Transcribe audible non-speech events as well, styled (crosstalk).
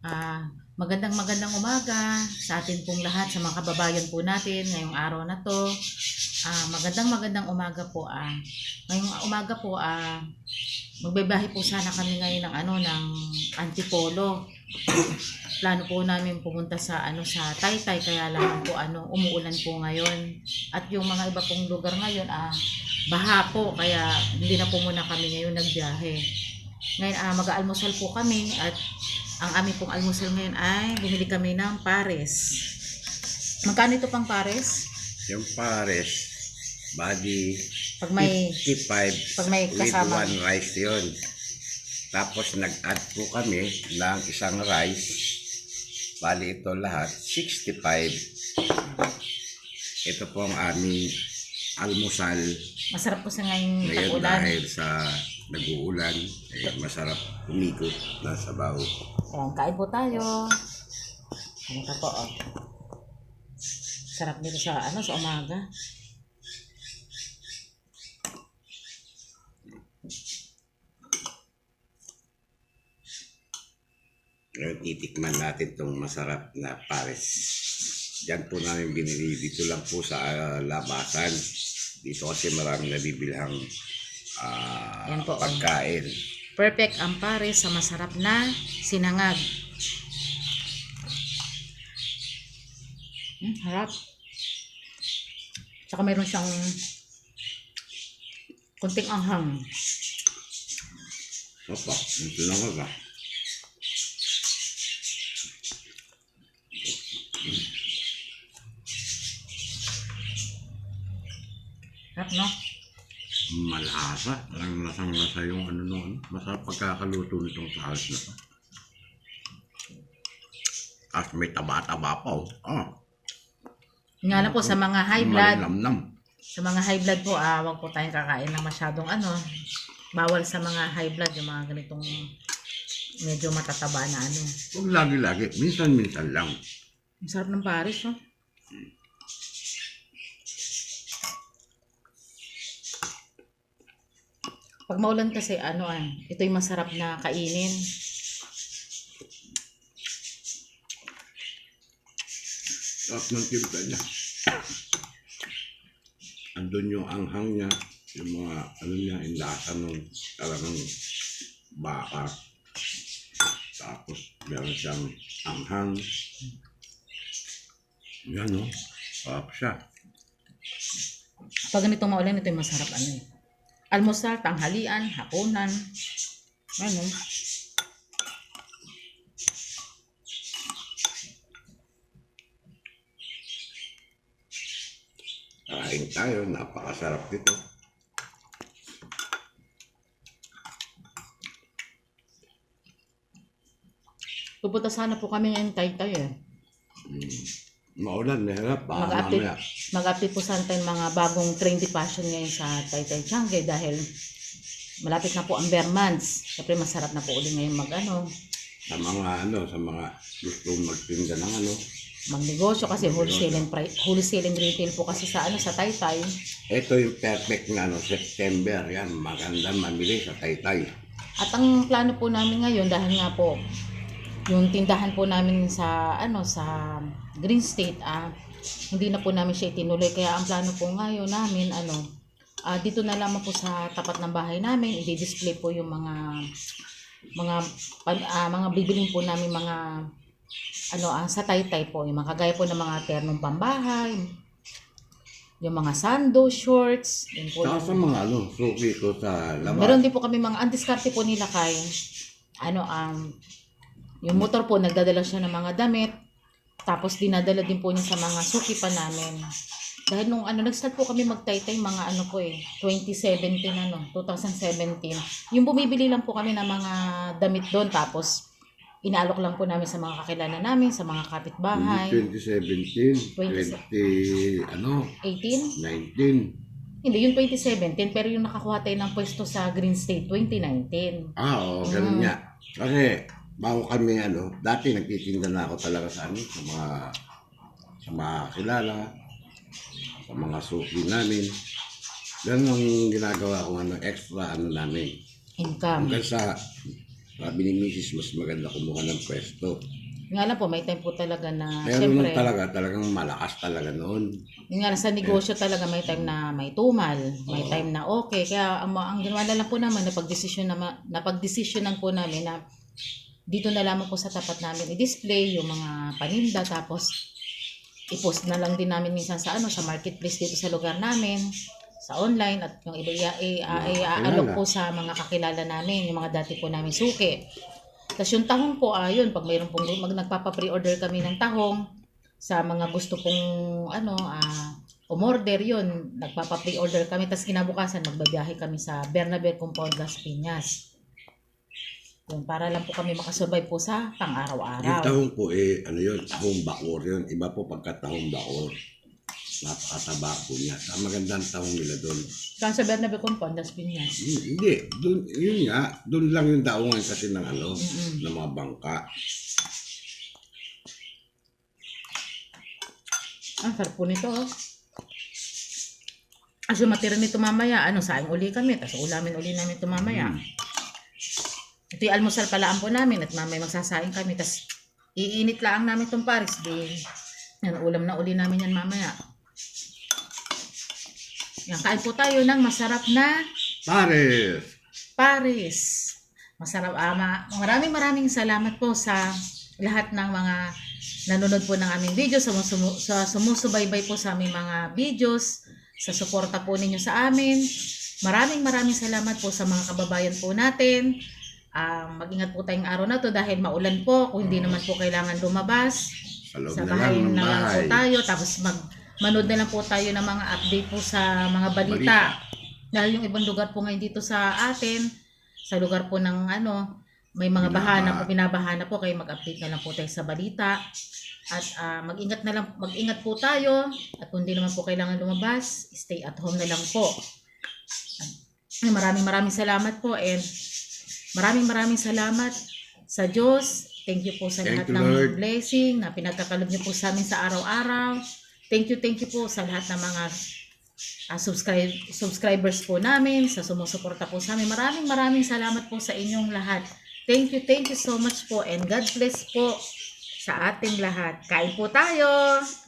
Ah, magandang magandang umaga sa atin pong lahat, sa mga kababayan po natin ngayong araw na to. Ah, magandang magandang umaga po. Ah. Ngayong umaga po, ah, magbebahe po sana kami ngayon ng ano ng Antipolo. (coughs) Plano po namin pumunta sa ano sa Taytay kaya lang po ano umuulan po ngayon. At yung mga iba pong lugar ngayon ah baha po kaya hindi na po muna kami ngayon nagbiyahe. Ngayon ah mag-aalmusal po kami at ang aming pong almusal ngayon ay bumili kami ng pares. Magkano ito pang pares? Yung pares, body Pag may 55 pag may with kasama. one rice yun. Tapos nag-add po kami ng isang rice. Bali ito lahat, 65. Ito po ang aming almusal Masarap po sa ngayong ngayon tag-ulan. dahil sa nag-uulan. Eh, masarap umikot na sabaw. Ayan, kain po tayo. Ano ka po, oh. Sarap dito sa, ano, sa umaga. Ngayon, titikman natin itong masarap na pares. Diyan po namin binili. Dito lang po sa ah, labasan. Dito kasi maraming nabibilhang Yan po, oh. pagkain. Perfect ang pares sa masarap na sinangag. Hmm, harap. Tsaka mayroon siyang kunting anghang. Opo, ito na ba? Harap, no? Malasa. Parang lasang lasa yung ano noon. Masarap pagkakaluto nitong pares na to. At may taba-taba pa oh. Ah, Nga lang po, sa mga high blood, malinamnam. Sa mga high blood po, ah, wag po tayong kakain ng masyadong ano. Bawal sa mga high blood, yung mga ganitong medyo matataba na ano. Huwag lagi-lagi. Minsan-minsan lang. Ang sarap ng pares, no? Pag maulan kasi, ano ah, ito yung masarap na kainin. Sarap ng timpla niya. Andun yung anghang niya, yung mga ano niya, yung lasa ng talagang baka. Tapos meron siyang anghang. Yan o, sarap siya. Pag ganitong maulan, ito yung masarap ano eh. Almusal, tanghalian, hapunan. Ano? Kain tayo, napakasarap dito. Pupunta sana po kami ngayon taytay eh. Mm. Maulan, mahirap. Baka Mag-update, mamaya. mag-update po sana tayo ng mga bagong trendy fashion ngayon sa Taytay Changi dahil malapit na po ang bare months. Siyempre masarap na po ulit ngayon mag ano, Sa mga ano, sa mga gustong magtinda ng ano. magnegosyo kasi wholesale and, pri- wholesale and retail po kasi sa ano sa Taytay. Ito yung perfect na ano, September. Yan, maganda mamili sa Taytay. At ang plano po namin ngayon dahil nga po yung tindahan po namin sa ano sa Green State ah hindi na po namin siya itinuloy kaya ang plano po ngayon namin ano ah, dito na lamang po sa tapat ng bahay namin i-display po yung mga mga ah, mga bibiling po namin mga ano ah, sa taytay po yung mga kagaya po ng mga ternong pambahay yung mga sando shorts yun po Saka yung- sa mga ano, suki ko sa labas. Meron din po kami mga, ang diskarte po nila kay, ano, um, yung motor po, nagdadala siya ng mga damit, tapos dinadala din po niya sa mga suki pa namin. Dahil nung ano, nag-start po kami magtaytay, mga ano po eh, 2017 ano, 2017. Yung bumibili lang po kami ng mga damit doon, tapos inaalok lang po namin sa mga kakilala namin, sa mga kapitbahay. 2017, 20, ano, 18? 19. Hindi, yung 2017, pero yung nakakuha tayo ng pwesto sa Green State, 2019. Ah, oo, ganun Mm. nga. Kasi, bago kami, ano, dati nagtitinda na ako talaga sa ano, sa mga, sa mga kilala, sa mga suki namin. Ganun ang ginagawa ko, ano, extra, ano namin. Income. Hanggang sa, Sabi ni Mrs. mas maganda kumuha ng pwesto. Nga lang po, may time po talaga na, Pero syempre, nung talaga, talagang malakas talaga noon. Nga, sa negosyo talaga may time na may tumal, may Oo. time na okay. Kaya ang, ang ginawa na lang po naman, napag-desisyon na, napag-desisyonan po namin na dito na lamang po sa tapat namin i-display yung mga paninda tapos i-post na lang din namin minsan sa ano sa marketplace dito sa lugar namin sa online at yung iba i-aalok Kakilala. po sa mga kakilala namin, yung mga dati po namin suki. Tapos yung tahong po, ayun, pag mayroon pong mag, nagpapa-pre-order kami ng tahong, sa mga gusto pong ano ah umorder yun nagpapa-pre-order kami tapos kinabukasan magbabiyahe kami sa Bernabé Compound Las Piñas yun, para lang po kami makasurvive po sa Yung pang-araw-araw tahong po eh, ano yun, tahong bakor yun. Iba po pagka tahong bakor. Napakataba po niya. Ang magandang tahong nila doon. kaya sa Bernabé Compound Las Piñas Hmm, Hindi, dun, yun nga, doon lang yung daungan kasi ng ano, Mm-mm. ng mga bangka. ang sarap po nito oh. As yung matira nito mamaya, ano, saing uli kami, tapos ulamin uli namin ito mamaya. Ito yung almusal palaan po namin at mamaya magsasaing kami. Tapos iinit lang namin itong paris. Di, yan, ulam na uli namin yan mamaya. Yan, kain po tayo ng masarap na Pares! paris. Masarap. Ah, ma- maraming maraming salamat po sa lahat ng mga nanonood po ng aming videos, sa, sumu- sa sumusubaybay po sa aming mga videos, sa suporta po ninyo sa amin. Maraming maraming salamat po sa mga kababayan po natin. Ah, mag-ingat po tayong araw na to dahil maulan po. Kung hindi naman po kailangan lumabas, Sa loob sa na lang bahay ng na lang po bahay. tayo. Tapos mag manood na lang po tayo ng mga update po sa mga balita. Dahil yung ibang lugar po ngayon dito sa atin, sa lugar po ng ano, may mga bahana po, pinabahana po, kayo mag-update na lang po tayo sa balita. At ah, mag-ingat na lang, mag-ingat po tayo. At kung hindi naman po kailangan lumabas, stay at home na lang po. At, maraming maraming salamat po and maraming maraming salamat sa Diyos. Thank you po sa Thank lahat you, ng Lord. blessing na pinagkakalob niyo po sa amin sa araw-araw. Thank you, thank you po sa lahat ng mga ah, subscribe, subscribers po namin, sa sumusuporta po sa amin. Maraming maraming salamat po sa inyong lahat. Thank you, thank you so much po and God bless po sa ating lahat. Kain po tayo!